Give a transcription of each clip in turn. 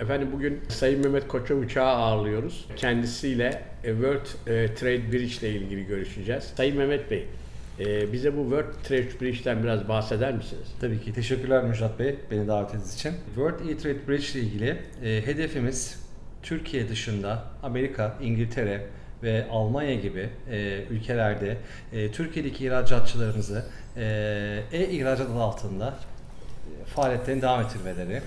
Efendim bugün Sayın Mehmet Koç'a uçağı ağırlıyoruz. Kendisiyle e, World e, Trade Bridge ile ilgili görüşeceğiz. Sayın Mehmet Bey, e, bize bu World Trade Bridge'den biraz bahseder misiniz? Tabii ki. Teşekkürler Müjdat Bey beni davet ettiğiniz için. World E-Trade Bridge ile ilgili hedefimiz Türkiye dışında Amerika, İngiltere ve Almanya gibi ülkelerde Türkiye'deki ihracatçılarımızı e-ihracat altında faaliyetlerini devam ettirmeleri,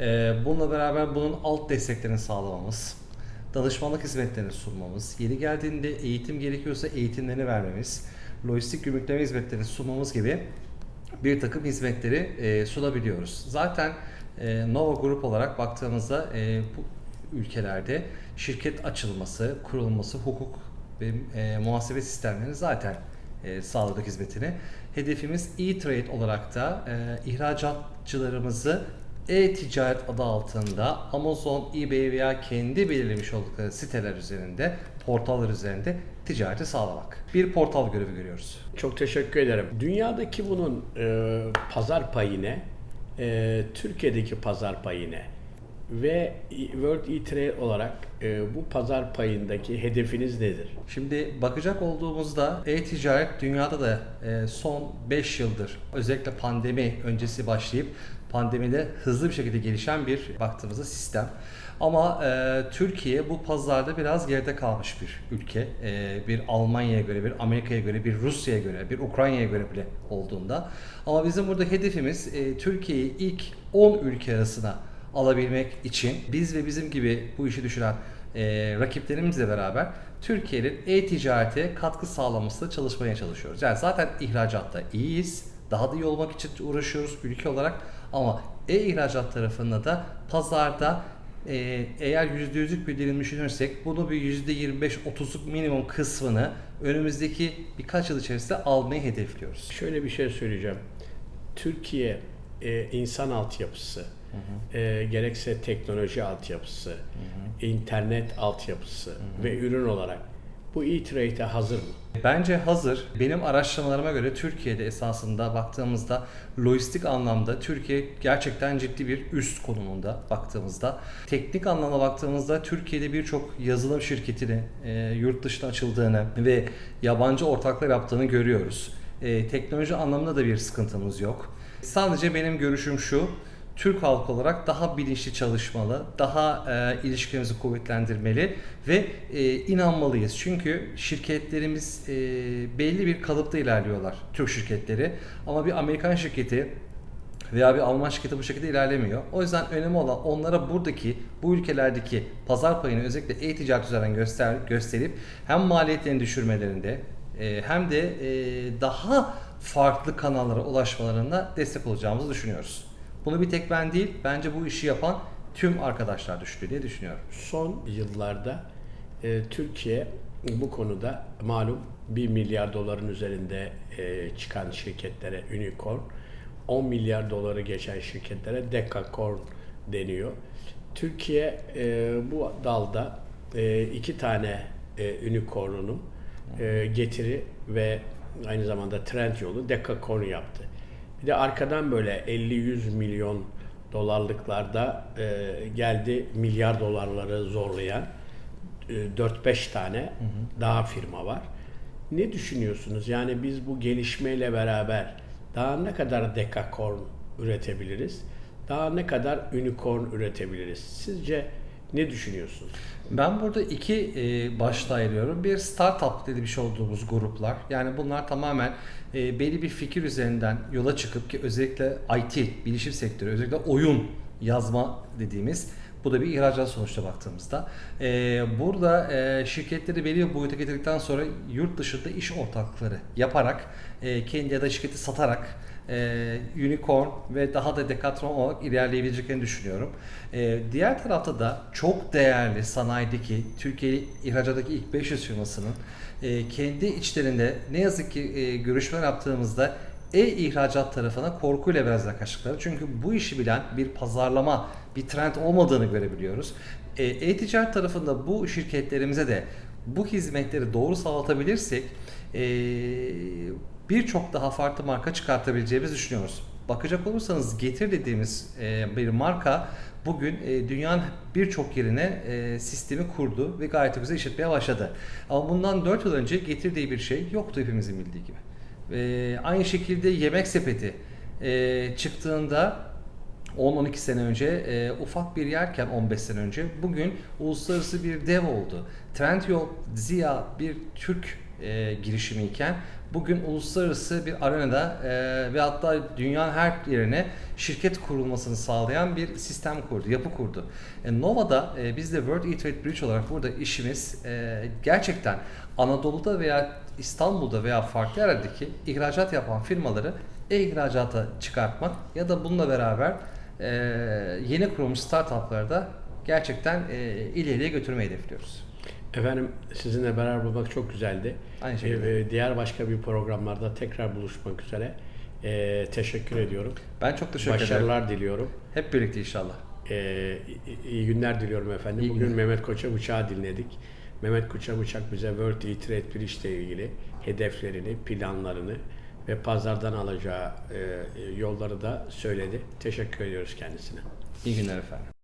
e, bununla beraber bunun alt desteklerini sağlamamız, danışmanlık hizmetlerini sunmamız, yeri geldiğinde eğitim gerekiyorsa eğitimlerini vermemiz, lojistik gümrükleme hizmetlerini sunmamız gibi bir takım hizmetleri e, sunabiliyoruz. Zaten e, Nova Grup olarak baktığımızda e, bu ülkelerde şirket açılması, kurulması, hukuk ve e, muhasebe sistemlerini zaten e, sağladık hizmetini. Hedefimiz e-trade olarak da e, ihracatçılarımızı e-ticaret adı altında Amazon, eBay veya kendi belirlemiş oldukları siteler üzerinde, portallar üzerinde ticareti sağlamak. Bir portal görevi görüyoruz. Çok teşekkür ederim. Dünyadaki bunun e, pazar payı ne? E, Türkiye'deki pazar payı ne? Ve World E-Trade olarak e, bu pazar payındaki hedefiniz nedir? Şimdi bakacak olduğumuzda e-ticaret dünyada da e, son 5 yıldır özellikle pandemi öncesi başlayıp pandemide hızlı bir şekilde gelişen bir baktığımızda sistem. Ama e, Türkiye bu pazarda biraz geride kalmış bir ülke. E, bir Almanya'ya göre, bir Amerika'ya göre, bir Rusya'ya göre, bir Ukrayna'ya göre bile olduğunda. Ama bizim burada hedefimiz e, Türkiye'yi ilk 10 ülke arasına alabilmek için biz ve bizim gibi bu işi düşünen e, rakiplerimizle beraber Türkiye'nin e-ticarete katkı sağlamasında çalışmaya çalışıyoruz. Yani zaten ihracatta iyiyiz. Daha da iyi olmak için uğraşıyoruz ülke olarak. Ama e-ihracat tarafında da pazarda e, eğer %100'lük bir dilim düşünürsek bunu bir %25-30'luk minimum kısmını önümüzdeki birkaç yıl içerisinde almayı hedefliyoruz. Şöyle bir şey söyleyeceğim. Türkiye e, insan altyapısı, e, gerekse teknoloji altyapısı, internet altyapısı ve ürün olarak bu e-trade'e hazır mı? Bence hazır. Benim araştırmalarıma göre Türkiye'de esasında baktığımızda lojistik anlamda Türkiye gerçekten ciddi bir üst konumunda baktığımızda. Teknik anlamda baktığımızda Türkiye'de birçok yazılım şirketinin e, yurt dışına açıldığını ve yabancı ortaklar yaptığını görüyoruz. E, teknoloji anlamında da bir sıkıntımız yok. Sadece benim görüşüm şu. Türk halkı olarak daha bilinçli çalışmalı, daha e, ilişkilerimizi kuvvetlendirmeli ve e, inanmalıyız. Çünkü şirketlerimiz e, belli bir kalıpta ilerliyorlar, Türk şirketleri. Ama bir Amerikan şirketi veya bir Alman şirketi bu şekilde ilerlemiyor. O yüzden önemli olan onlara buradaki, bu ülkelerdeki pazar payını özellikle e-ticaret üzerinden göster, gösterip hem maliyetlerini düşürmelerinde e, hem de e, daha farklı kanallara ulaşmalarında destek olacağımızı düşünüyoruz. Bunu bir tek ben değil, bence bu işi yapan tüm arkadaşlar düşünüyor diye düşünüyorum. Son yıllarda e, Türkiye bu konuda malum 1 milyar doların üzerinde e, çıkan şirketlere unicorn, 10 milyar doları geçen şirketlere decacorn deniyor. Türkiye e, bu dalda e, iki tane e, unicorn'unu e, getiri ve aynı zamanda trend yolu decacorn yaptı. Bir de arkadan böyle 50-100 milyon dolarlıklarda e, geldi milyar dolarları zorlayan e, 4-5 tane daha firma var. Ne düşünüyorsunuz? Yani biz bu gelişmeyle beraber daha ne kadar decacorn üretebiliriz? Daha ne kadar unicorn üretebiliriz? Sizce ne düşünüyorsunuz? Ben burada iki e, başta ayırıyorum. Bir startup dedi bir şey olduğumuz gruplar. Yani bunlar tamamen e, belli bir fikir üzerinden yola çıkıp ki özellikle IT, bilişim sektörü, özellikle oyun yazma dediğimiz bu da bir ihracat sonuçta baktığımızda. E, burada e, şirketleri belli bir boyuta getirdikten sonra yurt dışında iş ortakları yaparak e, kendi ya da şirketi satarak e, unicorn ve daha da dekatron olarak ilerleyebileceklerini düşünüyorum. E, diğer tarafta da çok değerli sanayideki Türkiye ihracattaki ilk 500 firmasının e, kendi içlerinde ne yazık ki e, görüşmeler yaptığımızda e-ihracat tarafına korkuyla biraz yaklaştıkları. Çünkü bu işi bilen bir pazarlama, bir trend olmadığını görebiliyoruz. E, E-ticaret tarafında bu şirketlerimize de bu hizmetleri doğru sağlatabilirsek e, birçok daha farklı marka çıkartabileceğimizi düşünüyoruz. bakacak olursanız Getir dediğimiz e, bir marka bugün e, dünyanın birçok yerine e, sistemi kurdu ve gayet güzel işletmeye başladı. Ama bundan 4 yıl önce Getir diye bir şey yoktu hepimizin bildiği gibi. E, aynı şekilde yemek sepeti e, çıktığında 10-12 sene önce e, ufak bir yerken 15 sene önce bugün uluslararası bir dev oldu. Trendyol Ziya bir Türk e, girişimiyken bugün uluslararası bir arenada e, ve hatta dünyanın her yerine şirket kurulmasını sağlayan bir sistem kurdu, yapı kurdu. E, Nova'da e, biz de World E-Trade Bridge olarak burada işimiz e, gerçekten Anadolu'da veya İstanbul'da veya farklı yerlerdeki ihracat yapan firmaları e-ihracata çıkartmak ya da bununla beraber e, yeni kurulmuş startuplarda gerçekten e, ileriye götürmeyi hedefliyoruz. Efendim sizinle beraber olmak çok güzeldi. Aynı şekilde. Ee, diğer başka bir programlarda tekrar buluşmak üzere. Ee, teşekkür ediyorum. Ben çok teşekkür ederim. Başarılar diliyorum. Hep birlikte inşallah. Ee, iyi günler diliyorum efendim. İyi Bugün günler. Mehmet Koça Bıçak'ı dinledik. Mehmet Koça Bıçak bize World E-Trade ile ilgili hedeflerini, planlarını ve pazardan alacağı e, yolları da söyledi. Teşekkür ediyoruz kendisine. İyi günler efendim.